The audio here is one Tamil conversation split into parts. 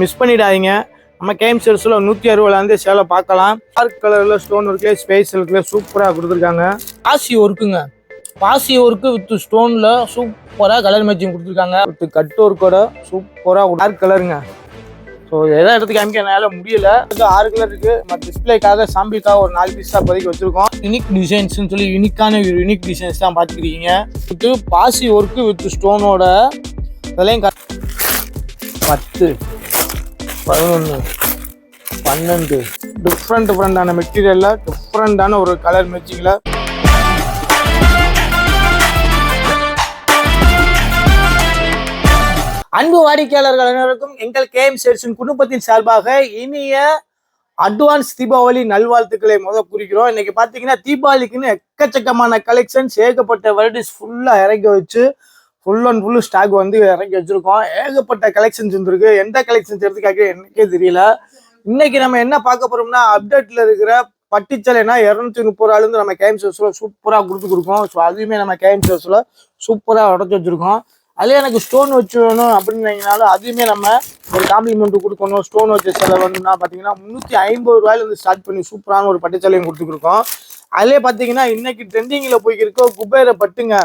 மிஸ் பண்ணிடாதீங்க. நம்ம கேம் செல்ஸில் நூற்றி அறுபதுலேருந்து சேலை பார்க்கலாம். டார்க் கலரில் ஸ்டோன் ஒர்க்கில் ஸ்பேஸ் ஒர்க்கில் சூப்பராக கொடுத்துருக்காங்க. பாசி ஒர்க்குங்க பாசி ஒர்க்கு வித் ஸ்டோனில் சூப்பராக கலர் மேட்சிங் கொடுத்துருக்காங்க. வித் கட் ஒர்க்கோட சூப்பராக டார்க் கலருங்க ஸோ எதாவது இடத்துக்கு காமிக்க என்னால் முடியல. இது ஆறு கலர் இருக்குது நம்ம டிஸ்பிளேக்காக சாம்பிளுக்காக ஒரு நாலு பீஸ் தான் இப்போதைக்கு வச்சுருக்கோம். யூனிக் டிசைன்ஸ்னு சொல்லி யூனிக்கான யூனிக் டிசைன்ஸ் தான் பார்த்துக்கிறீங்க வித்து பாசி ஒர்க்கு வித் ஸ்டோனோட விலையும் பத்து. பதினொன்று பன்னெண்டு. டிஃப்ரெண்ட் டிஃப்ரெண்டான மெட்டீரியலில் டிஃப்ரெண்டான ஒரு கலர் மேட்சிங்கில் அன்பு வாடிக்கையாளர்கள் அனைவருக்கும் எங்கள் கேஎம் சேர்ஸின் குடும்பத்தின் சார்பாக இனிய அட்வான்ஸ் தீபாவளி நல்வாழ்த்துக்களை முத குறிக்கிறோம் இன்னைக்கு பார்த்தீங்கன்னா தீபாவளிக்குன்னு எக்கச்சக்கமான கலெக்ஷன்ஸ் ஏகப்பட்ட வெரைட்டிஸ் ஃபுல்லாக இறங்கி வச்சு ஃபுல் அண்ட் ஃபுல் ஸ்டாக் வந்து இறக்கி வச்சிருக்கோம். ஏகப்பட்ட கலெக்ஷன்ஸ் இருந்திருக்கு. எந்த கலெக்ஷன்ஸ் எடுத்து கேட்க எனக்கே தெரியல. இன்னைக்கு நம்ம என்ன பார்க்க போறோம்னா அப்டேட்ல இருக்கிற பட்டிச்சலைனா இரநூத்தி முப்பது ரூபாலேருந்து நம்ம கேம் சோர்ஸில் சூப்பராக கொடுத்து கொடுக்கோம் ஸோ அதுவுமே நம்ம கேம் சோர்ஸில் சூப்பராக உடச்சி வச்சிருக்கோம். அதுலேயே எனக்கு ஸ்டோன் வச்சு வேணும் அப்படின்னீங்கனாலும் அதுவுமே நம்ம ஒரு காம்ப்ளிமெண்ட் கொடுக்கணும். ஸ்டோன் வச்ச சிலை வேணும்னா பார்த்தீங்கன்னா முந்நூற்றி ஐம்பது ரூபாயிலேருந்து ஸ்டார்ட் பண்ணி சூப்பரான ஒரு பட்டுச்சலையும் கொடுத்துருக்கோம் அதுலேயே பார்த்தீங்கன்னா இன்னைக்கு ட்ரெண்டிங்கில் போய்க்கிருக்க குபேர பட்டுங்க.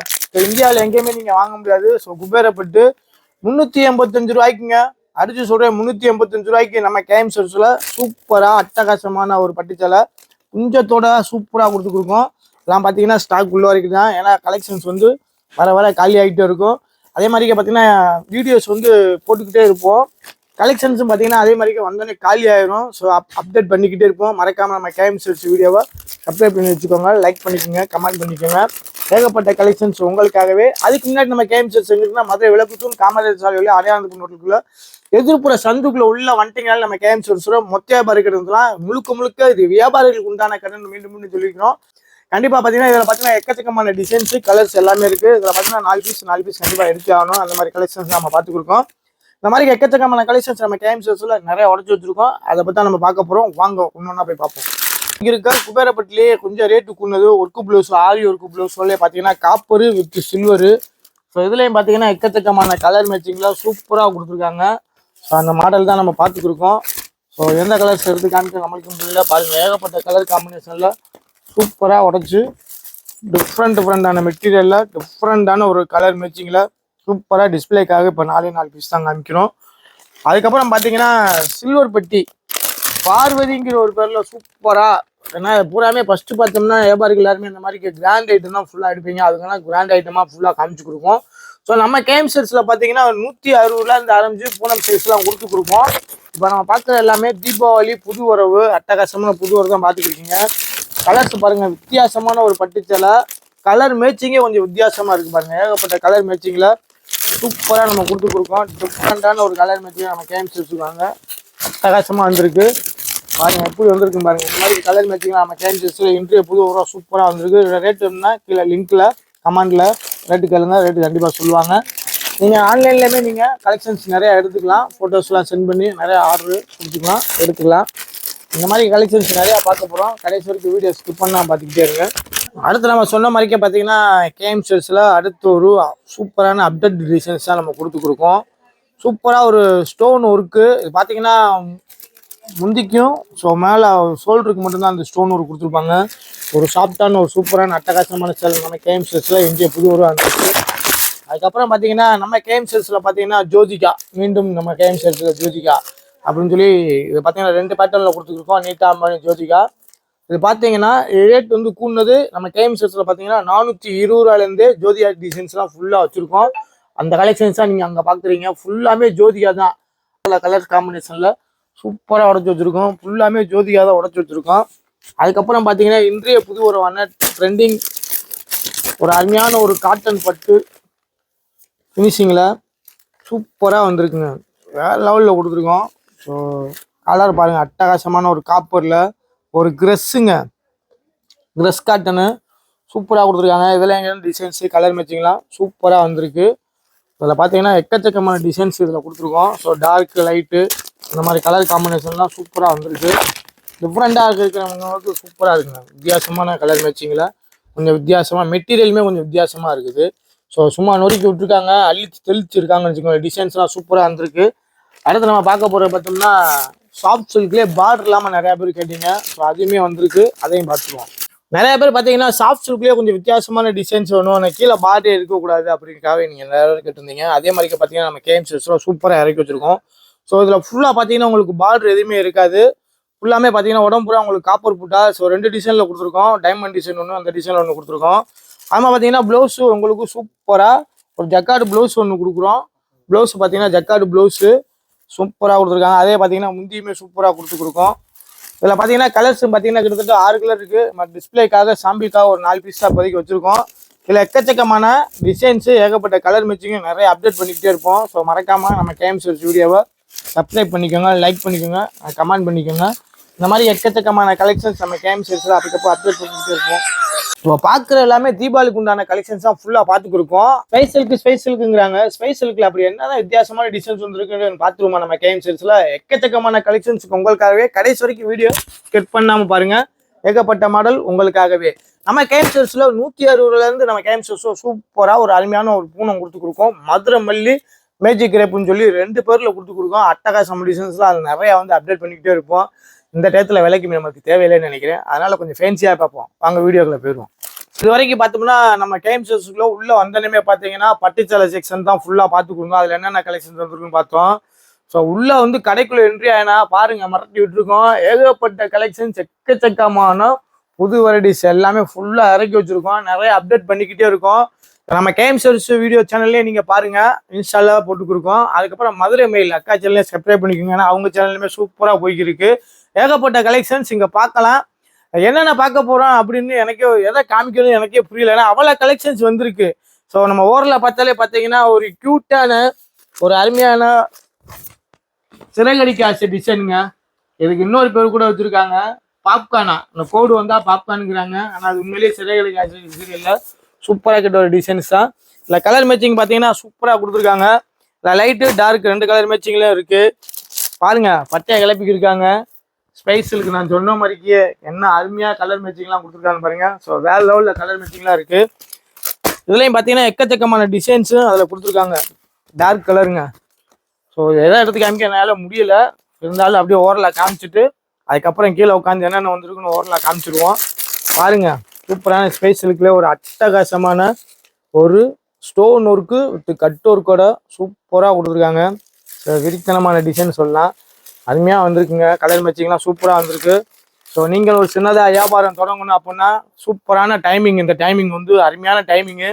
இந்தியாவில் எங்கேயுமே நீங்கள் வாங்க முடியாது. ஸோ குபேரப்பட்டு முந்நூற்றி எண்பத்தஞ்சு ரூபாய்க்குங்க. அடிச்சு சொல்கிறேன் முந்நூற்றி எண்பத்தஞ்சு ரூபாய்க்கு நம்ம கேம் சர்ஸில் சூப்பராக அட்டகாசமான ஒரு பட்டுச்சலை குஞ்சத்தோட சூப்பராக கொடுத்து கொடுக்கும். எல்லாம் பார்த்தீங்கன்னா ஸ்டாக் உள்ள வரைக்கும் தான். ஏன்னா கலெக்ஷன்ஸ் வந்து வர வர காலி ஆகிட்டே இருக்கும். அதே மாதிரிக்கு பார்த்தீங்கன்னா வீடியோஸ் வந்து போட்டுக்கிட்டே இருப்போம். கலெக்ஷன்ஸும் பார்த்தீங்கன்னா அதே மாதிரிக்கு வந்தோடனே காலி ஆயிரும். ஸோ அப் அப்டேட் பண்ணிக்கிட்டே இருப்போம். மறக்காமல் நம்ம கேம் சர்ஸ் வீடியோவை சப்ஸ்கிரைப் பண்ணி வச்சுக்கோங்க. லைக் பண்ணிக்கோங்க. கமெண்ட் பண்ணிக்கோங்க. ஏகப்பட்ட கலெக்ஷன்ஸ் உங்களுக்காகவே. அதுக்கு முன்னாடி நம்ம கேம்சர்ஸ் சர்ச் மதுரை விளக்குத்தூர் காமராஜர் சாலையில் அடையாளத்துக்கு நோட்டுக்குள்ள எதிர்ப்புற சந்துக்குள்ள உள்ள வந்துட்டீங்கனால நம்ம கேம்சர்ஸோட மொத்த வியாபாரி கிடந்துலாம் முழுக்க முழுக்க இது வியாபாரிகளுக்கு உண்டான கடன் மீண்டும் மீண்டும் சொல்லிக்கிறோம் கண்டிப்பாக பார்த்தீங்கன்னா இதில் பார்த்தீங்கன்னா எக்கச்சக்கமான டிசைன்ஸ் கலர்ஸ் எல்லாமே இருக்குது இதில் பார்த்தீங்கன்னா நாலு பீஸ் நாலு பீஸ் கண்டிப்பாக எடுத்து ஆகணும். அந்த மாதிரி கலெக்ஷன்ஸ் நம்ம பார்த்து கொடுக்கோம். இந்த மாதிரி எக்கச்சக்கமான கலெக்ஷன்ஸ் நம்ம கேம்சர்ஸில் நிறைய உடச்சி வச்சிருக்கோம். அதை பற்றி நம்ம பார்க்க போகிறோம் வாங்க ஒன்னொன்னா போய் பார்ப்போம். இங்க இருக்க? குபேரப்பட்டிலே கொஞ்சம் ரேட்டு கூடது ஒர்க்கு ப்ளவுஸ் ஆரி ஒர்க்கு ப்ளவுஸ்லேயே பார்த்தீங்கன்னா காப்பரு வித் சில்வரு ஸோ இதுலேயும் பார்த்தீங்கன்னா எக்கச்சக்கமான கலர் மேட்சிங்லாம் சூப்பராக கொடுத்துருக்காங்க. ஸோ அந்த மாடல் தான் நம்ம பார்த்துக்கிருக்கோம். ஸோ எந்த கலர்ஸ் எடுத்து காமிக்க நம்மளுக்கு முடியல. பாருங்கள் ஏகப்பட்ட கலர் காம்பினேஷனில் சூப்பராக உடச்சி டிஃப்ரெண்ட் டிஃப்ரெண்டான மெட்டீரியலில் டிஃப்ரெண்டான ஒரு கலர் மேட்சிங்கில் சூப்பராக டிஸ்பிளேக்காக இப்போ நாலே நாலு பீஸ் தான் காமிக்கிறோம். அதுக்கப்புறம் பார்த்தீங்கன்னா சில்வர் பெட்டி. பார்வதிங்கிற ஒரு பேரில் சூப்பராக ஏன்னா பூராமே ஃபஸ்ட்டு பார்த்தோம்னா வியாபாரிகள் எல்லாருமே இந்த மாதிரி கிராண்ட் ஐட்டம் தான் ஃபுல்லாக எடுப்பீங்க. அதுக்கெல்லாம் கிராண்ட் ஐட்டமாக ஃபுல்லாக காமிச்சு கொடுப்போம் ஸோ நம்ம கேம் செட்ஸில் பார்த்தீங்கன்னா நூற்றி அறுபதுல இருந்து ஆரம்பிச்சு பூனம் சைஸ்லாம் கொடுத்து கொடுப்போம். இப்போ நம்ம பார்க்குற எல்லாமே தீபாவளி புது உறவு அட்டகாசமான புது உறவு தான் பார்த்துக்கிட்டீங்க கலர்ஸ் பாருங்க வித்தியாசமான ஒரு பட்டுச்சலை கலர் மேட்சிங்கே கொஞ்சம் வித்தியாசமா இருக்கு பாருங்க. ஏகப்பட்ட கலர் மேட்சிங்கில் சூப்பராக நம்ம கொடுத்து கொடுக்கோம். டிஃப்ரெண்டான ஒரு கலர் மேட்சிங் நம்ம கேம் வச்சுருக்காங்க. அட்டகாசமாக வந்திருக்கு. பாருங்க எப்படி வந்திருக்கு பாருங்க. இந்த மாதிரி கலர் மேட்சிங் நம்ம சேஞ்சஸில் செட்ஸில் புது ஒரு சூப்பராக வந்திருக்கு. ரேட் என்ன கீழே லிங்க்ல கமெண்ட்ல ரேட்டு கேளுங்க. ரேட்டு கண்டிப்பாக சொல்லுவாங்க. நீங்கள் ஆன்லைன்லேயுமே நீங்கள் கலெக்ஷன்ஸ் நிறையா எடுத்துக்கலாம். ஃபோட்டோஸ்லாம் சென்ட் பண்ணி நிறையா ஆர்டர் கொடுத்துக்கலாம் எடுத்துக்கலாம். இந்த மாதிரி கலெக்ஷன்ஸ் நிறையா பார்க்க போகிறோம் கடைசி வரைக்கும் வீடியோ ஸ்கிப் பண்ணால் பார்த்துக்கிட்டே இருங்க. அடுத்து நம்ம சொன்ன மாதிரிக்கே பார்த்தீங்கன்னா கேம் செல்ஸில் அடுத்து ஒரு சூப்பரான அப்டேட் டிசைன்ஸ் தான் நம்ம கொடுத்து கொடுக்கோம். சூப்பராக ஒரு ஸ்டோன் ஒர்க்கு இது பார்த்தீங்கன்னா முந்திக்கும். ஸோ மேலே ஷோல்டருக்கு மட்டும்தான் அந்த ஸ்டோன் ஒரு கொடுத்துருப்பாங்க. ஒரு சாஃப்டான ஒரு சூப்பரான அட்டகாசமான செல் நம்ம கேம் செல்ஸில் இந்திய புது ஒரு வந்துச்சு அதுக்கப்புறம் பார்த்தீங்கன்னா நம்ம கேம் பார்த்தீங்கன்னா ஜோதிகா. மீண்டும் நம்ம கேம் ஜோதிகா. அப்படின்னு சொல்லி இது பார்த்தீங்கன்னா ரெண்டு பேட்டர்னில் கொடுத்துருக்கோம். நீட்டா அம்பானி ஜோதிகா. இது பார்த்தீங்கன்னா ரேட் வந்து கூடினது நம்ம கேம் பார்த்தீங்கன்னா நானூற்றி இருபது ரூபாயிலேருந்தே ஜோதிகா டிசைன்ஸ்லாம் ஃபுல்லாக வச்சுருக்கோம். அந்த கலெக்ஷன்ஸ் தான் நீங்கள் அங்கே பார்க்குறீங்க ஃபுல்லாமே ஜோதிகா தான். கலர் காம்பினேஷனில் சூப்பராக உடச்சி வச்சுருக்கோம். ஃபுல்லாமே ஜோதிகா தான் உடச்சி வச்சுருக்கோம். அதுக்கப்புறம் பார்த்தீங்கன்னா இன்றைய புது ஒரு வண்ண ட்ரெண்டிங் ஒரு அருமையான ஒரு காட்டன் பட்டு ஃபினிஷிங்கில் சூப்பராக வந்திருக்குங்க. வேறு லெவலில் கொடுத்துருக்கோம். ஸோ கலர் பாருங்கள் அட்டகாசமான ஒரு காப்பரில் ஒரு க்ரெஸ்ஸுங்க க்ரெஸ் காட்டனு சூப்பராக கொடுத்துருக்காங்க. இதில் எங்கேயும் டிசைன்ஸு கலர் மேட்சிங்லாம் சூப்பராக வந்திருக்கு. இதில் பார்த்தீங்கன்னா எக்கச்சக்கமான டிசைன்ஸ் இதில் கொடுத்துருக்கோம். ஸோ டார்க் லைட்டு இந்த மாதிரி கலர் காம்பினேஷன்லாம் சூப்பராக வந்திருக்கு. டிஃப்ரெண்ட்டாக இருக்கிறவங்களுக்கு சூப்பராக இருக்குங்க. வித்தியாசமான கலர் மேட்சிங்கில் கொஞ்சம் வித்தியாசமாக மெட்டீரியலுமே கொஞ்சம் வித்தியாசமாக இருக்குது. ஸோ சும்மா நொறுக்கி விட்டுருக்காங்க அள்ளி தெளிச்சிருக்காங்கன்னு வச்சுக்கோங்க டிசைன்ஸ்லாம் சூப்பராக வந்திருக்கு. அடுத்து நம்ம பார்க்க போகிற பார்த்தோம்னா சாஃப்ட் சில்க்லேயே பார்டர் இல்லாமல் நிறையா பேர் கேட்டீங்க. ஸோ அதுவுமே வந்திருக்கு. அதையும் பார்த்துருவோம் நிறைய பேர் பார்த்தீங்கன்னா சாஃப்ட் சில்க்லேயே கொஞ்சம் வித்தியாசமான டிசைன்ஸ் வேணும் எனக்கு கீழே பார்டே இருக்கக்கூடாது அப்படிங்கிறக்காக நீங்கள் நிறைய பேர் கேட்டிருந்தீங்க. அதே மாதிரி பார்த்தீங்கன்னா நம்ம கேம்ஸ் சூப்பராக இறக்கி வச்சிருக்கோம். ஸோ இதில் ஃபுல்லாக பார்த்தீங்கன்னா உங்களுக்கு பார்டர் எதுவுமே இருக்காது. ஃபுல்லாமே பார்த்தீங்கன்னா உடம்புரா உங்களுக்கு காப்பர் புட்டா ஸோ ரெண்டு டிசைனில் கொடுத்துருக்கோம். டைமண்ட் டிசைன் ஒன்று அந்த டிசைனில் ஒன்று கொடுத்துருக்கோம். அது பார்த்தீங்கன்னா ப்ளவுஸு உங்களுக்கு சூப்பராக ஒரு ஜக்காடு ப்ளவுஸ் ஒன்று கொடுக்குறோம். ப்ளவுஸ் பார்த்தீங்கன்னா ஜக்காடு ப்ளவுஸு சூப்பராக கொடுத்துருக்காங்க. அதே பார்த்தீங்கன்னா முந்தியுமே சூப்பராக கொடுத்து கொடுக்கும். இதில் பார்த்தீங்கன்னா கலர்ஸ் பார்த்தீங்கன்னா கிட்டத்தட்ட ஆறு கலர் இருக்குது நம்ம டிஸ்பிளேக்காக சாம்பிளுக்காக ஒரு நாலு பீஸாக தான் வச்சுருக்கோம். இதில் எக்கச்சக்கமான டிசைன்ஸு ஏகப்பட்ட கலர் மேட்சிங்கும் நிறைய அப்டேட் பண்ணிக்கிட்டே இருப்போம். ஸோ மறக்காமல் நம்ம கேம்ஸ் ஸ்டூடியோவை வீடியோவை சப்ஸ்கிரைப் பண்ணிக்கோங்க லைக் பண்ணிக்கோங்க கமெண்ட் பண்ணிக்கோங்க. இந்த மாதிரி எக்கச்சக்கமான கலெக்ஷன்ஸ் நம்ம கேம் சர்ச்சில் அதுக்கப்புறம் அப்டேட் பண்ணிக்கிட்டே இருக்கோம் இப்போ பார்க்குற எல்லாமே தீபாவளிக்கு உண்டான கலெக்ஷன்ஸ் தான் ஃபுல்லாக பார்த்துக்குருக்கோம் ஸ்பைஸ் சில்க்கு ஸ்பைஸ் சில்க்குங்கிறாங்க ஸ்பைஸ் சில்க்கில் அப்படி என்னதான் வித்தியாசமான டிசைன்ஸ் வந்துருக்குன்னு பார்த்துருவோம் நம்ம கேம் சேல்ஸில் எக்கச்சக்கமான கலெக்ஷன்ஸ் உங்களுக்காகவே. கடைசி வரைக்கும் வீடியோ கட் பண்ணாமல் பாருங்கள் ஏகப்பட்ட மாடல் உங்களுக்காகவே. நம்ம கேம் சேல்ஸில் நூற்றி அறுபதுலேருந்து நம்ம கேம் சேல்ஸ் சூப்பராக ஒரு அருமையான ஒரு பூனம் கொடுத்து கொடுக்கோம் மதுரை மல்லி மேஜிக் கிரேப்புன்னு சொல்லி ரெண்டு பேரில் கொடுத்து கொடுக்கோம். அட்டகாசம் டிசைன்ஸ்லாம் அது நிறையா வந்து அப்டேட் பண்ணிக்கிட்டே இருப்போம். இந்த டயத்தில் விலைக்கு நமக்கு தேவையில்லைன்னு நினைக்கிறேன். அதனால் கொஞ்சம் ஃபேன்சியாக பார்ப்போம். வாங்க வீடியோக்குள்ள போயிடுவோம். இது வரைக்கும் பார்த்தோம்னா நம்ம டைம் ஷோஸ்க்குள்ள உள்ளே வந்தனமே பார்த்தீங்கன்னா பட்டுச்சலை செக்ஷன் தான் ஃபுல்லாக பார்த்துக்கோங்க அதில் என்னென்ன கலெக்ஷன்ஸ் வந்துருக்குன்னு பார்த்தோம். ஸோ உள்ளே வந்து கடைக்குள்ளே என்ட்ரி ஆயினா பாருங்க மறட்டி விட்டுருக்கோம். ஏகப்பட்ட கலெக்ஷன்ஸ் எக்கச்சக்கமான புது வெரைட்டிஸ் எல்லாமே ஃபுல்லாக இறக்கி வச்சுருக்கோம். நிறைய அப்டேட் பண்ணிக்கிட்டே இருக்கோம். நம்ம கேம் சர்வீஸ் வீடியோ சேனல்லே நீங்க பாருங்க. இன்ஸ்டால போட்டு கொடுக்கோம் அதுக்கப்புறம் மதுரை மெயில் அக்கா சேனல்லையும் சப்ஸ்கிரைப் பண்ணிக்கோங்க. ஏன்னா அவங்க சேனல்லுமே சூப்பராக போய்க்கிருக்கு. ஏகப்பட்ட கலெக்ஷன்ஸ் இங்க பார்க்கலாம். என்னென்ன பார்க்க போறோம் அப்படின்னு எனக்கே எதை காமிக்கணும் எனக்கே புரியல. ஏன்னா அவ்வளோ கலெக்ஷன்ஸ் வந்திருக்கு. ஸோ நம்ம ஓரில் பார்த்தாலே பார்த்தீங்கன்னா ஒரு க்யூட்டான ஒரு அருமையான சிறகடி காசு டிசைனுங்க இதுக்கு இன்னொரு பேர் கூட வச்சுருக்காங்க. பாப்கானா இந்த கோடு வந்தால் பாப்கார்னுங்கிறாங்க ஆனால் அது உண்மையிலேயே சிறகடி காசு டிசைன் இல்லை. சூப்பராக கிட்ட ஒரு டிசைன்ஸ் தான் இல்லை கலர் மேட்சிங் பார்த்தீங்கன்னா சூப்பராக கொடுத்துருக்காங்க. இல்லை லைட்டு டார்க் ரெண்டு கலர் மேட்சிங்லேயும் இருக்குது பாருங்க பட்டையை கிளப்பிக்கிருக்காங்க. ஸ்பைஸுக்கு நான் சொன்ன மாதிரிக்கே என்ன அருமையாக கலர் மேட்சிங்லாம் கொடுத்துருக்காங்க பாருங்கள் ஸோ வேறு லெவலில் கலர் மேட்சிங்லாம் இருக்குது இதுலேயும் பார்த்தீங்கன்னா எக்கச்சக்கமான டிசைன்ஸும் அதில் கொடுத்துருக்காங்க. டார்க் கலருங்க ஸோ எதை எடுத்து காமிக்க என்னால் முடியல. இருந்தாலும் அப்படியே ஓரலாக காமிச்சிட்டு அதுக்கப்புறம் கீழே உட்காந்து என்னென்ன வந்திருக்குன்னு ஓரலாக காமிச்சிடுவோம் பாருங்கள் சூப்பரான ஸ்பேஸ் இருக்குல்ல ஒரு அட்டகாசமான ஒரு ஸ்டோன் ஒர்க்கு வித் கட் ஒர்க்கோட சூப்பராக கொடுத்துருக்காங்க. விரித்தனமான டிசைன் சொல்லலாம். அருமையாக வந்திருக்குங்க. கலர் மேட்சிங்லாம் சூப்பராக வந்திருக்கு. ஸோ நீங்கள் ஒரு சின்னதாக வியாபாரம் தொடங்கணும் அப்படின்னா சூப்பரான டைமிங் இந்த டைமிங் வந்து அருமையான டைமிங்கு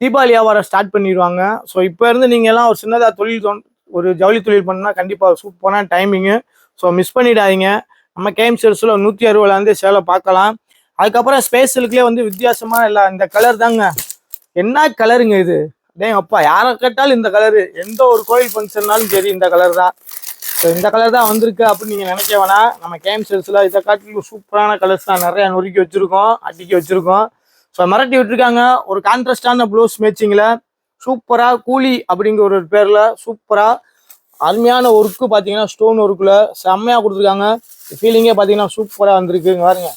தீபாவளி வியாபாரம் ஸ்டார்ட் பண்ணிடுவாங்க. ஸோ இப்போ இருந்து நீங்கள் எல்லாம் ஒரு சின்னதாக தொழில் ஒரு ஜவுளி தொழில் பண்ணா கண்டிப்பாக சூப்பரான டைமிங்கு ஸோ மிஸ் பண்ணிடாதீங்க. நம்ம கேம்ஸ் செல்ஸில் நூற்றி அறுபதுலேருந்து சேலை பார்க்கலாம். அதுக்கப்புறம் ஸ்பேஸலுக்குலேயே வந்து வித்தியாசமாக இல்லை இந்த கலர் தாங்க. என்ன கலருங்க இது? டேய் அப்பா யாரை கேட்டாலும் இந்த கலரு எந்த ஒரு கோயில் ஃபங்க்ஷன்னாலும் சரி இந்த கலர் தான். ஸோ இந்த கலர் தான் வந்திருக்கு அப்படின்னு நீங்கள் நினைக்க வேணாம். நம்ம கேம் செல்ஸில் இதை காட்டிலும் சூப்பரான கலர்ஸ் தான் நிறையா நொறுக்கி வச்சுருக்கோம் அடிக்கி வச்சுருக்கோம். ஸோ மிரட்டி விட்டுருக்காங்க. ஒரு கான்ட்ராஸ்டான ப்ளவுஸ் மேட்சிங்கில் சூப்பராக கூலி அப்படிங்கிற ஒரு பேரில் சூப்பராக அருமையான ஒர்க்கு பார்த்தீங்கன்னா ஸ்டோன் ஒர்க்கில் செம்மையாக கொடுத்துருக்காங்க. ஃபீலிங்கே பார்த்தீங்கன்னா சூப்பராக வந்திருக்குங்க பாருங்க.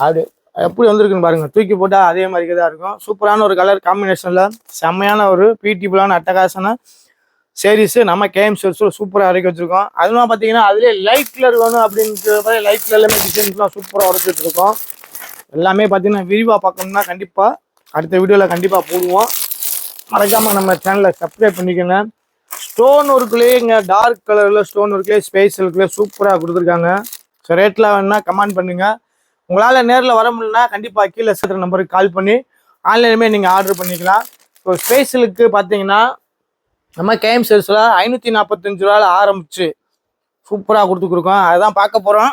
அப்படி எப்படி வந்திருக்குன்னு பாருங்க. தூக்கி போட்டால் அதே மாதிரி தான் இருக்கும். சூப்பரான ஒரு கலர் காம்பினேஷனில் செம்மையான ஒரு பியூட்டிஃபுல்லான அட்டகாசன சேரீஸ் நம்ம கேஎம் ஷர்ட்ஸில் சூப்பராக இறக்கி வச்சுருக்கோம். அதுவும் பார்த்தீங்கன்னா அதுலேயே லைட் கலர் வேணும் அப்படின்றது லைட் கலர்லேயுமே டிசைன்ஸ்லாம் சூப்பராக உடச்சி வச்சுருக்கோம். எல்லாமே பார்த்தீங்கன்னா விரிவாக பார்க்கணும்னா கண்டிப்பாக அடுத்த வீடியோவில் கண்டிப்பாக போடுவோம். மறக்காமல் நம்ம சேனலை சப்ஸ்கிரைப் பண்ணிக்கோங்க. ஸ்டோன் ஒர்க்லேயே இங்கே டார்க் கலரில் ஸ்டோன் ஒர்க்லேயே ஸ்பேஸ் ஒர்க்லேயே சூப்பராக கொடுத்துருக்காங்க. ஸோ ரேட்டில் வேணுன்னா கமெண்ட் பண்ணுங்கள் உங்களால் நேரில் வர முடியலன்னா கண்டிப்பாக கீழே இருக்கிற நம்பருக்கு கால் பண்ணி ஆன்லைனுமே நீங்கள் ஆர்டர் பண்ணிக்கலாம். இப்போ ஸ்பேஷலுக்கு பார்த்தீங்கன்னா நம்ம கேம் சேல்ஸில் ஐநூற்றி நாற்பத்தஞ்சு ரூபாவில் ஆரம்பிச்சு. சூப்பராக கொடுத்துருக்கோம் அதுதான் பார்க்க போகிறோம்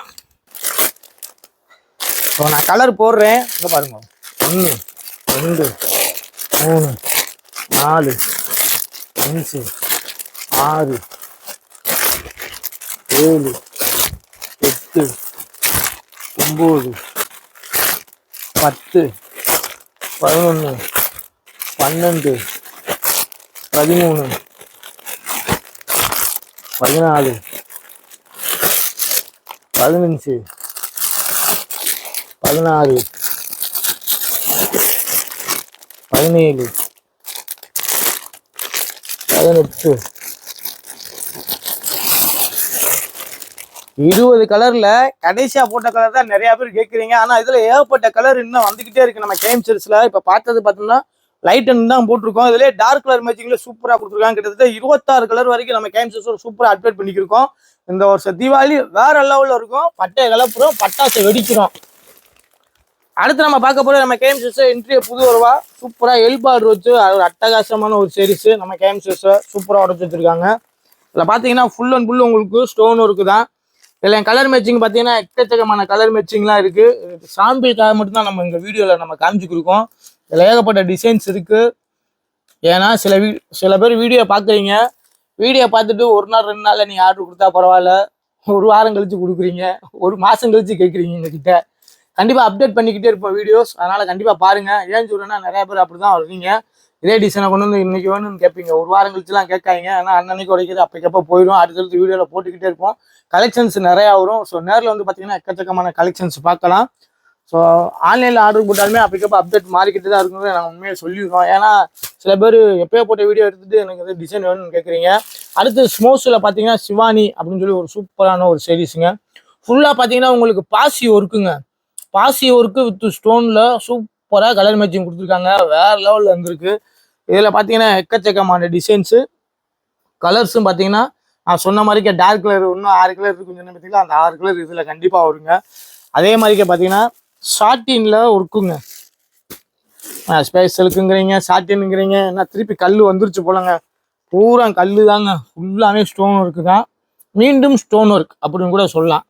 இப்போ நான் கலர் போடுறேன். இங்கே பாருங்க. ஒன்று ரெண்டு மூணு நாலு அஞ்சு ஆறு ஏழு எட்டு ஒம்பது பத்து பதினொன்று பன்னெண்டு பதிமூணு பதினாலு பதினஞ்சு பதினாறு பதினேழு பதினெட்டு இருபது கலர்ல கடைசியா போட்ட கலர் தான் நிறைய பேர் கேட்குறீங்க ஆனா இதுல ஏகப்பட்ட கலர் இன்னும் வந்துகிட்டே இருக்கு. நம்ம கேம் செல்ஸ்ல இப்ப பார்த்தது பார்த்தோம்னா லைட் அண்ட் தான் போட்டிருக்கோம். இதுல டார்க் கலர் மேட்சிங்ல சூப்பரா கொடுத்துருக்காங்க. கிட்டத்தட்ட இருபத்தாறு கலர் வரைக்கும் நம்ம கேம் செல்ஸ் சூப்பரா அப்டேட் பண்ணிக்கிருக்கோம். இந்த வருஷம் தீபாவளி வேற லெவல்ல இருக்கும். பட்டைய கலப்புறோம் பட்டாசை வெடிக்கிறோம். அடுத்து நம்ம பார்க்க போற நம்ம கேம் செல்ஸ் இன்ட்ரிய புது வருவா. சூப்பரா எல்பாடு வச்சு ஒரு அட்டகாசமான ஒரு சீரிஸ் நம்ம கேம் செல்ஸ் சூப்பரா உடச்சு வச்சிருக்காங்க. இதுல பாத்தீங்கன்னா ஃபுல் அண்ட் ஃபுல் உங்களுக்கு ஸ்டோன் ஒர்க்கு தான் இதில் கலர் மேட்சிங் பார்த்தீங்கன்னா எக்கச்சக்கமான கலர் மேட்சிங்லாம் இருக்குது சாம்பிளுக்காக மட்டும்தான் நம்ம இந்த வீடியோவில் நம்ம காமிச்சு கொடுக்கோம். இதில் ஏகப்பட்ட டிசைன்ஸ் இருக்குது ஏன்னா சில வீ சில பேர் வீடியோ பார்க்குறீங்க வீடியோ பார்த்துட்டு ஒரு நாள் ரெண்டு நாளில் நீங்கள் ஆர்டர் கொடுத்தா பரவாயில்ல. ஒரு வாரம் கழித்து கொடுக்குறீங்க. ஒரு மாதம் கழித்து கேட்குறீங்க எங்ககிட்ட. கண்டிப்பாக அப்டேட் பண்ணிக்கிட்டே இருப்போம் வீடியோஸ் அதனால் கண்டிப்பாக பாருங்கள் ஏன் சொல்கிறேன்னா நிறையா பேர் அப்படிதான் வருவீங்க. இதே டிசைனை கொண்டு வந்து இன்னைக்கு வேணும்னு கேட்பீங்க ஒரு வாரம் கழிச்சுலாம் கேட்காதீங்க. ஏன்னா அன்னன்னைக்கு உடைக்கிறது அப்பக்கப்போ போயிடும். அடுத்தடுத்து வீடியோவில் போட்டுக்கிட்டே இருப்போம். கலெக்ஷன்ஸ் நிறையா வரும். ஸோ நேரில் வந்து பார்த்தீங்கன்னா எக்கச்சக்கமான கலெக்ஷன்ஸ் பார்க்கலாம். ஸோ ஆன்லைனில் ஆர்டர் போட்டாலுமே அப்பக்கப்போ அப்டேட் மாறிக்கிட்டு தான் இருக்குன்னு நாங்கள் உண்மையாக சொல்லியிருக்கோம். ஏன்னா சில பேர் எப்பயோ போட்ட வீடியோ எடுத்துட்டு எனக்கு வந்து டிசைன் வேணும்னு கேட்குறீங்க அடுத்து ஸ்மோஸில் பார்த்தீங்கன்னா சிவானி அப்படின்னு சொல்லி ஒரு சூப்பரான ஒரு சீரீஸுங்க ஃபுல்லாக பார்த்தீங்கன்னா உங்களுக்கு பாசி ஒர்க்குங்க பாசி ஒர்க்கு வித் ஸ்டோனில் சூப்பராக கலர் மேட்சிங் கொடுத்துருக்காங்க. வேறு லெவலில் இருந்திருக்கு. இதில் பார்த்தீங்கன்னா எக்கச்சக்கமான டிசைன்ஸு கலர்ஸும் பார்த்தீங்கன்னா நான் சொன்ன மாதிரிக்கே டார்க் கலர் இன்னும் ஆறு கலர் இருக்குன்னு சொன்ன பார்த்தீங்களா? அந்த ஆறு கலர் இதில் கண்டிப்பாக வருங்க. அதே மாதிரிக்கே பார்த்தீங்கன்னா ஷார்டினில் ஒர்க்குங்க. ஸ்பேஷலுக்குங்கிறீங்க ஷார்டின்ங்கிறீங்க என்ன திருப்பி கல் வந்துருச்சு போலங்க. பூரா கல் தாங்க ஃபுல்லாகவே ஸ்டோன் ஒர்க்கு தான். மீண்டும் ஸ்டோன் ஒர்க் அப்படின்னு கூட சொல்லலாம்.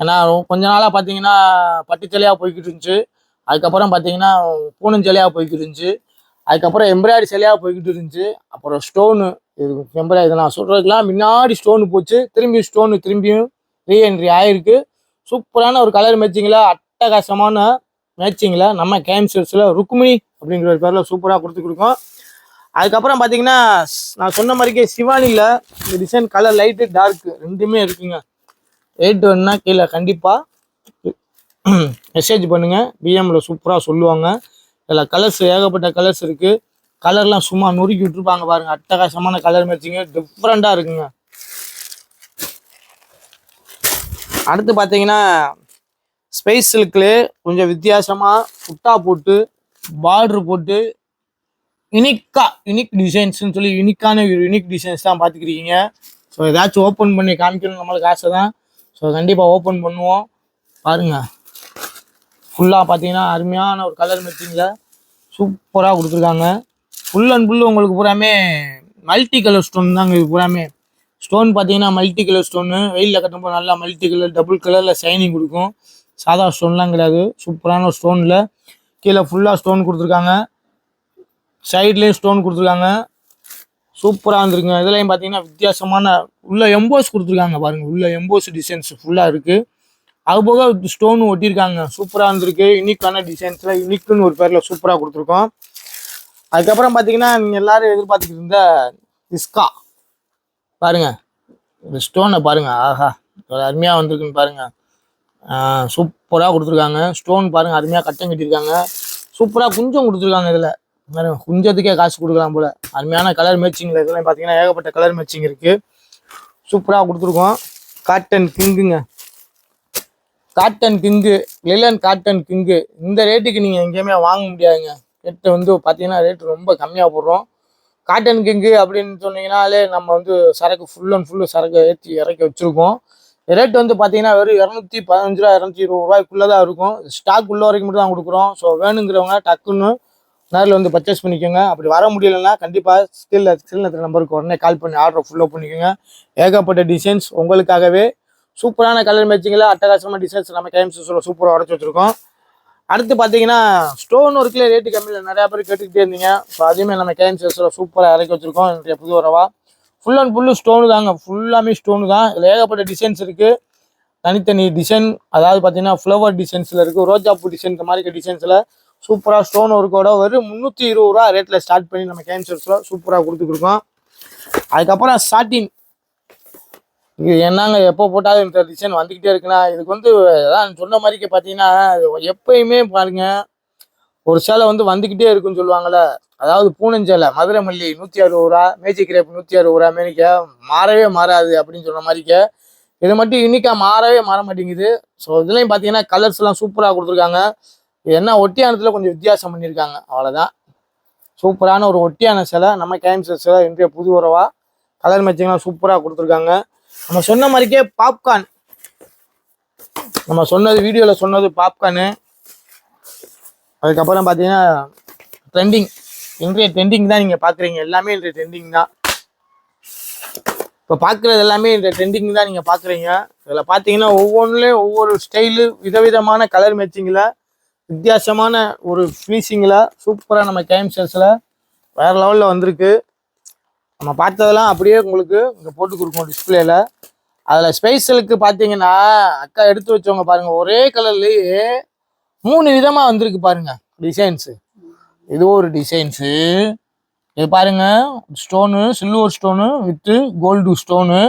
ஏன்னா கொஞ்ச நாளாக பார்த்தீங்கன்னா பட்டுச்சலையாக போய்கிட்டு இருந்துச்சு. அதுக்கப்புறம் பார்த்தீங்கன்னா பூனஞ்சலையாக போய்கிட்டு இருந்துச்சு. அதுக்கப்புறம் எம்ப்ராய்டரி சிலையாக போய்கிட்டு இருந்துச்சு. அப்புறம் ஸ்டோனு இது எம்ப்ராய்டரி நான் சொல்கிறதுக்கெல்லாம் முன்னாடி ஸ்டோனு போச்சு. திரும்பி ஸ்டோனு திரும்பியும் ரீஎன்ட்ரி ஆயிருக்கு. சூப்பரான ஒரு கலர் மேட்சிங்கில் அட்டகாசமான மேட்சிங்கில் நம்ம கேம்சர்ஸில் ருக்மிணி அப்படிங்கிற ஒரு பேரில் சூப்பராக கொடுத்து கொடுக்கும். அதுக்கப்புறம் பார்த்தீங்கன்னா நான் சொன்ன மாதிரிக்கே சிவானியில் இந்த டிசைன் கலர் லைட்டு டார்க்கு ரெண்டுமே இருக்குங்க. ரேட் வேணுன்னா கீழே கண்டிப்பாக மெசேஜ் பண்ணுங்கள் பிஎம்மில் சூப்பராக சொல்லுவாங்க. இதில் கலர்ஸ் ஏகப்பட்ட கலர்ஸ் இருக்குது கலர்லாம் சும்மா நொறுக்கி விட்டுருப்பாங்க பாருங்க. அட்டகாசமான கலர் மேட்சிங்க டிஃப்ரெண்ட்டாக இருக்குங்க. அடுத்து பார்த்தீங்கன்னா ஸ்பேஸ் சில்க்லே கொஞ்சம் வித்தியாசமாக புட்டா போட்டு பார்டர் போட்டு யுனிக்காக யுனிக் டிசைன்ஸ்னு சொல்லி யுனிக்கான யுனிக் டிசைன்ஸ் தான் பார்த்துக்கிறீங்க ஸோ ஏதாச்சும் ஓப்பன் பண்ணி காமிக்கணும் நம்மளுக்கு ஆசை தான் ஸோ கண்டிப்பாக ஓப்பன் பண்ணுவோம். பாருங்கள் ஃபுல்லாக பார்த்தீங்கன்னா அருமையான ஒரு கலர் மேட்சிங்கில் சூப்பராக கொடுத்துருக்காங்க. ஃபுல் அண்ட் ஃபுல் உங்களுக்கு பூராமே மல்டி கலர் ஸ்டோன் தாங்க இது பூராமே. ஸ்டோன் பார்த்தீங்கன்னா மல்டி கலர் ஸ்டோனு வெயிலில் கட்டும்போது நல்லா மல்டி கலர் டபுள் கலரில் ஷைனிங் கொடுக்கும். சாதா ஸ்டோன்லாம் கிடையாது. சூப்பரான ஸ்டோனில் கீழே ஃபுல்லாக ஸ்டோன் கொடுத்துருக்காங்க. சைட்லேயும் ஸ்டோன் கொடுத்துருக்காங்க. சூப்பராக இருந்திருக்குங்க. இதுலையும் பார்த்தீங்கன்னா வித்தியாசமான உள்ள எம்போஸ் கொடுத்துருக்காங்க பாருங்கள் உள்ள எம்போஸ் டிசைன்ஸ் ஃபுல்லாக இருக்குது அது போக ஸ்டோன் ஒட்டியிருக்காங்க. சூப்பராக இருந்திருக்கு. யூனிக்கான டிசைன்ஸில் யூனிக்குன்னு ஒரு பேரில் சூப்பராக கொடுத்துருக்கோம். அதுக்கப்புறம் பார்த்தீங்கன்னா நீங்கள் எல்லாரும் எதிர்பார்த்துக்கிட்டு இருந்த இஸ்கா பாருங்க. இந்த ஸ்டோனை பாருங்கள் ஆஹா. அருமையாக வந்திருக்குன்னு பாருங்கள் சூப்பராக கொடுத்துருக்காங்க. ஸ்டோன் பாருங்கள் அருமையாக கட்டம் கட்டியிருக்காங்க. சூப்பராக குஞ்சம் கொடுத்துருக்காங்க இதில். குஞ்சத்துக்கே காசு கொடுக்கலாம் போல். அருமையான கலர் மேட்சிங்கில் இதெல்லாம் பார்த்தீங்கன்னா ஏகப்பட்ட கலர் மேட்சிங் இருக்குது சூப்பராக கொடுத்துருக்கோம். Cotton கிங்குங்க cotton king linen cotton king இந்த ரேட்டுக்கு நீங்கள் எங்கேயுமே வாங்க முடியாதுங்க. ரேட்டு வந்து பார்த்தீங்கன்னா ரேட்டு ரொம்ப கம்மியாக போடுறோம். காட்டன் கிங்கு அப்படின்னு சொன்னீங்கனாலே நம்ம வந்து சரக்கு ஃபுல் அண்ட் ஃபுல்லு சரக்கு ஏற்றி இறக்கி வச்சுருக்கோம். ரேட் வந்து பார்த்தீங்கன்னா வெறும் இரநூத்தி பதினஞ்சு ரூபா இரநூத்தி இருபது ரூபாய்க்குள்ளே தான் இருக்கும். ஸ்டாக் உள்ள வரைக்கும் மட்டும் தான் கொடுக்குறோம். ஸோ வேணுங்கிறவங்க டக்குன்னு நேரில் வந்து பர்ச்சேஸ் பண்ணிக்கோங்க. அப்படி வர முடியலன்னா கண்டிப்பாக ஸ்கில் ஸ்கில் நம்பருக்கு உடனே கால் பண்ணி ஆர்டர் ஃபுல்லாக பண்ணிக்கோங்க. ஏகப்பட்ட டிசைன்ஸ் உங்களுக்காகவே சூப்பரான கலர் மேட்சிங்கில் அட்டகாசமாக டிசைன்ஸ் நம்ம கேம்ஸில் சூப்பராக உடச்சி வச்சுருக்கோம். அடுத்து பார்த்தீங்கன்னா ஸ்டோன் ஒர்க்கில் ரேட்டு கம்மியில் நிறையா பேர் கேட்டுக்கிட்டே இருந்தீங்க. ஸோ அதையுமே நம்ம கேம்ஸில் சூப்பராக இறக்கி வச்சுருக்கோம். என்னுடைய புது வரவா ஃபுல் அண்ட் ஃபுல்லு ஸ்டோனு தாங்க. ஃபுல்லாமே ஸ்டோனு தான். இதில் ஏகப்பட்ட டிசைன்ஸ் இருக்குது தனித்தனி டிசைன் அதாவது பார்த்தீங்கன்னா ஃப்ளவர் டிசைன்ஸில் இருக்குது ரோஜாப்பூ டிசைன் இந்த மாதிரி டிசைன்ஸில் சூப்பராக ஸ்டோன் ஒர்க்கோட ஒரு முந்நூற்றி இருபது ரூபா ரேட்டில் ஸ்டார்ட் பண்ணி நம்ம கேன்சர்ஸில் சூப்பராக கொடுத்துருக்கோம் அதுக்கப்புறம் ஸ்டார்டிங் இது என்னங்க எப்போ போட்டாலும் இந்த டிசைன் வந்துக்கிட்டே இருக்குன்னா இதுக்கு வந்து அதான் சொன்ன மாதிரிக்கு பார்த்தீங்கன்னா எப்பயுமே பாருங்க ஒரு சேலை வந்து வந்துக்கிட்டே இருக்குன்னு சொல்லுவாங்கள்ல அதாவது பூனஞ்சேலை மதுரை மல்லி நூற்றி அறுபது ரூபா மேஜிக் கிரேப் நூற்றி அறுபது ரூபா மேனிக்க மாறவே மாறாது அப்படின்னு சொன்ன மாதிரிக்க. இது மட்டும் யூனிக்காக மாறவே மாற மாட்டேங்குது. ஸோ இதுலேயும் பார்த்தீங்கன்னா கலர்ஸ்லாம் சூப்பராக கொடுத்துருக்காங்க. என்ன ஒட்டியானத்தில் கொஞ்சம் வித்தியாசம் பண்ணியிருக்காங்க. அவ்வளோதான் சூப்பரான ஒரு ஒட்டியான சிலை. நம்ம கேம்சர் சிலை இன்றைய புது உறவா. கலர் மேட்சிங்லாம் சூப்பராக கொடுத்துருக்காங்க. நம்ம சொன்ன மாதிரிக்கே பாப்கார்ன் நம்ம சொன்னது வீடியோவில் சொன்னது பாப்கார்னு அதுக்கப்புறம் பார்த்தீங்கன்னா ட்ரெண்டிங் இன்றைய ட்ரெண்டிங் தான் நீங்கள் பார்க்குறீங்க எல்லாமே இன்றைய ட்ரெண்டிங் தான். இப்போ பார்க்குறது எல்லாமே இந்த ட்ரெண்டிங் தான் நீங்கள் பார்க்குறீங்க இதில் பார்த்தீங்கன்னா ஒவ்வொன்றுலேயும் ஒவ்வொரு ஸ்டைலு விதவிதமான கலர் மேட்சிங்கில் வித்தியாசமான ஒரு ஃபினிஷிங்கில் சூப்பராக நம்ம கேம்சர்ஸில் வேறு லெவலில் வந்திருக்கு. நம்ம பார்த்ததெல்லாம் அப்படியே உங்களுக்கு இங்கே போட்டு கொடுக்கணும் டிஸ்பிளேல அதில் ஸ்பைசலுக்கு பார்த்தீங்கன்னா அக்கா எடுத்து வச்சவங்க பாருங்க ஒரே கலர்லேயே மூணு விதமாக வந்திருக்கு பாருங்க டிசைன்ஸு இது ஒரு டிசைன்ஸு இது பாருங்க stone silver stone with gold stone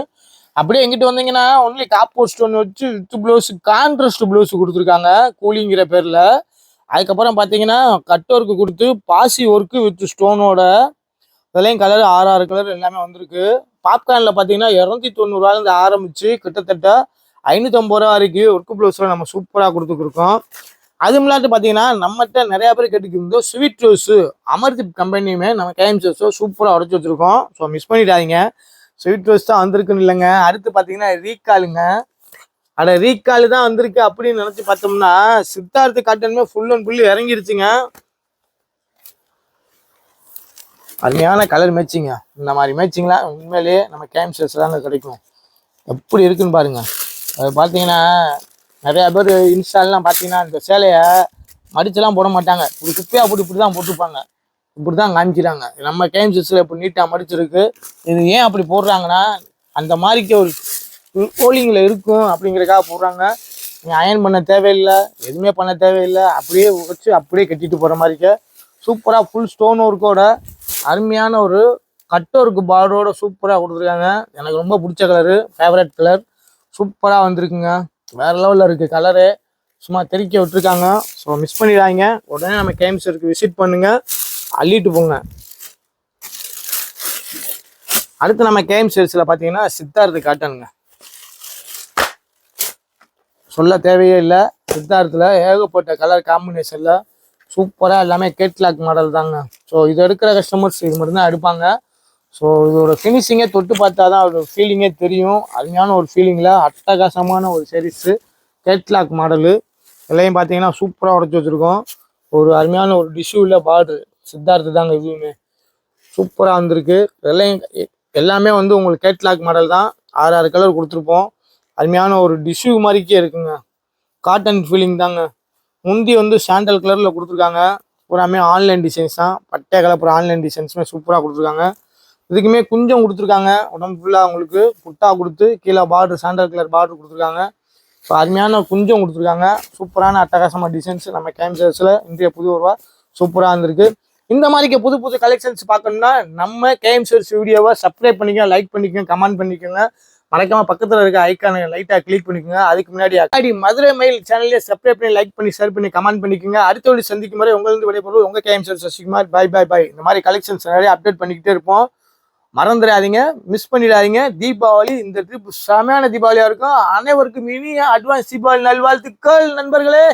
அப்படியே எங்கிட்ட வந்தீங்கன்னா ஒன்லி காப்பர் ஸ்டோன் வச்சு வித்து ப்ளவுஸு கான்ட்ராஸ்ட் ப்ளவுஸ் கொடுத்துருக்காங்க கூலிங்கிற பேரில். அதுக்கப்புறம் பார்த்தீங்கன்னா கட் ஒர்க்கு கொடுத்து பாசி ஒர்க்கு வித் ஸ்டோனோட இதுலேயும் கலர் ஆறு ஆறு கலர் எல்லாமே வந்திருக்கு. பாப்கார்னில் பார்த்தீங்கன்னா இரநூத்தி தொண்ணூறுவாலேருந்து ஆரம்பித்து கிட்டத்தட்ட ஐநூற்றம்பது ரூபா வரைக்கும் ஒர்க்கு ப்ளவுஸில் நம்ம சூப்பராக கொடுத்துருக்கோம் அது இல்லாட்டு பார்த்தீங்கன்னா நம்மகிட்ட நிறையா பேர் கேட்டுக்கிருந்தோ ஸ்வீட் ரோஸு அமர்தீப் கம்பெனியுமே நம்ம கேஎம்சிஎஸோ சூப்பராக உடச்சி வச்சுருக்கோம். ஸோ மிஸ் பண்ணிடாதீங்க. ஸ்வீட் ரோஸ் தான் வந்திருக்குன்னு இல்லைங்க. அடுத்து பார்த்தீங்கன்னா ரீகாலுங்க அட ரீகால் தான் வந்திருக்கு அப்படின்னு நினச்சி பார்த்தோம்னா சித்தார்த்து காட்டனுமே ஃபுல் அண்ட் ஃபுல் இறங்கிருச்சுங்க. அருமையான கலர் மேட்சிங்க இந்த மாதிரி மேட்சிங்லாம் உண்மையிலேயே நம்ம கேம்சர்ஸ் தாங்க கிடைக்கும். எப்படி இருக்குன்னு பாருங்க. அது பார்த்தீங்கன்னா நிறையா பேர் இன்ஸ்டாலெலாம் பார்த்தீங்கன்னா இந்த சேலையை மடிச்செல்லாம் போட மாட்டாங்க. இப்படி குப்பையாக போட்டு இப்படி தான் போட்டுப்பாங்க இப்படி தான் காமிக்கிறாங்க. நம்ம கேம்சர்ஸில் இப்படி நீட்டாக மடிச்சிருக்கு. இது ஏன் அப்படி போடுறாங்கன்னா அந்த மாதிரிக்கு ஒரு கோலிங்கில் இருக்கும் அப்படிங்கிறதுக்காக போடுறாங்க. நீங்கள் அயன் பண்ண தேவையில்லை எதுவுமே பண்ண தேவையில்லை. அப்படியே வச்சு அப்படியே கட்டிட்டு போகிற மாதிரிக்க. சூப்பராக ஃபுல் ஸ்டோன் ஒர்க்கோட அருமையான ஒரு கட் ஒர்க்கு பார்டரோட சூப்பராக கொடுத்துருக்காங்க. எனக்கு ரொம்ப பிடிச்ச கலரு ஃபேவரட் கலர் சூப்பராக வந்திருக்குங்க. வேறு லெவலில் இருக்குது கலரு சும்மா தெறிக்க விட்டுருக்காங்க. ஸோ மிஸ் பண்ணிடாங்க உடனே நம்ம கேம்ஸருக்கு விசிட் பண்ணுங்கள் அள்ளிட்டு போங்க. அடுத்து நம்ம கேம் சேல்ஸில் பார்த்தீங்கன்னா சித்தார்த்து காட்டனுங்க. சொல்ல தேவையே இல்லை. சித்தார்த்தில் ஏகப்பட்ட கலர் காம்பினேஷனில் சூப்பராக எல்லாமே கேட்லாக் மாடல் தாங்க. ஸோ இது எடுக்கிற கஸ்டமர்ஸ் இது மட்டும்தான் எடுப்பாங்க. ஸோ இதோட ஃபினிஷிங்கே தொட்டு பார்த்தா தான் அதோட ஃபீலிங்கே தெரியும். அருமையான ஒரு ஃபீலிங்கில் அட்டகாசமான ஒரு செரிஸு கேட்லாக் மாடலு எல்லையும் பார்த்தீங்கன்னா சூப்பராக உடச்சி வச்சுருக்கோம். ஒரு அருமையான ஒரு டிஷ்யூவில் பார்டரு சித்தார்த்து தாங்க இதுவுமே. சூப்பராக வந்திருக்கு. எல்லையும் எல்லாமே வந்து உங்களுக்கு கேட்லாக் மாடல் தான். ஆறு ஆறு கலர் கொடுத்துருப்போம். அருமையான ஒரு டிஷ்யூ மாதிரிக்கே இருக்குங்க. காட்டன் ஃபீலிங் தாங்க. முந்தி வந்து சாண்டல் கலரில் கொடுத்துருக்காங்க. பூராமே ஆன்லைன் டிசைன்ஸ் தான். பட்டை கலப்புற ஆன்லைன் டிசைன்ஸுமே சூப்பராக கொடுத்துருக்காங்க. இதுக்குமே குஞ்சம் கொடுத்துருக்காங்க. உடம்பு ஃபுல்லாக உங்களுக்கு புட்டா கொடுத்து கீழே பார்டர் சாண்டல் கலர் பார்டர் கொடுத்துருக்காங்க. ஸோ அருமையான குஞ்சம் கொடுத்துருக்காங்க. சூப்பரான அட்டகாசமான டிசைன்ஸ் நம்ம கேம்சர்ஸில் இன்றைய புது உருவா சூப்பராக இருந்திருக்கு. இந்த மாதிரிக்கு புது புது கலெக்ஷன்ஸ் பார்க்கணும்னா நம்ம கேம்சர்ஸ் வீடியோவை சப்ஸ்கிரைப் பண்ணிக்கோங்க லைக் பண்ணிக்கோங்க கமெண்ட் பண்ணிக்கோங்க. மறக்காம பக்கத்தில் இருக்க ஐக்கான லைட்டாக கிளிக் பண்ணிக்கோங்க. அதுக்கு முன்னாடி அக்காடி மதுரை மெயில் சேனல்லே சப்ஸ்கிரைப் பண்ணி லைக் பண்ணி ஷேர் பண்ணி கமெண்ட் பண்ணிக்கோங்க. அடுத்த வழி சந்திக்கும் வரை உங்களுக்கு விடைபெறுவது உங்கள் கேம்சர் சசிகுமார் பை பை பை இந்த மாதிரி கலெக்ஷன்ஸ் நிறைய அப்டேட் பண்ணிக்கிட்டே இருப்போம். மறந்துடாதீங்க. மிஸ் பண்ணிடாதீங்க. தீபாவளி இந்த ட்ரிப் செமையான தீபாவளியாக இருக்கும். அனைவருக்கும் இனிய அட்வான்ஸ் தீபாவளி நல்வாழ்த்துக்கள் நண்பர்களே.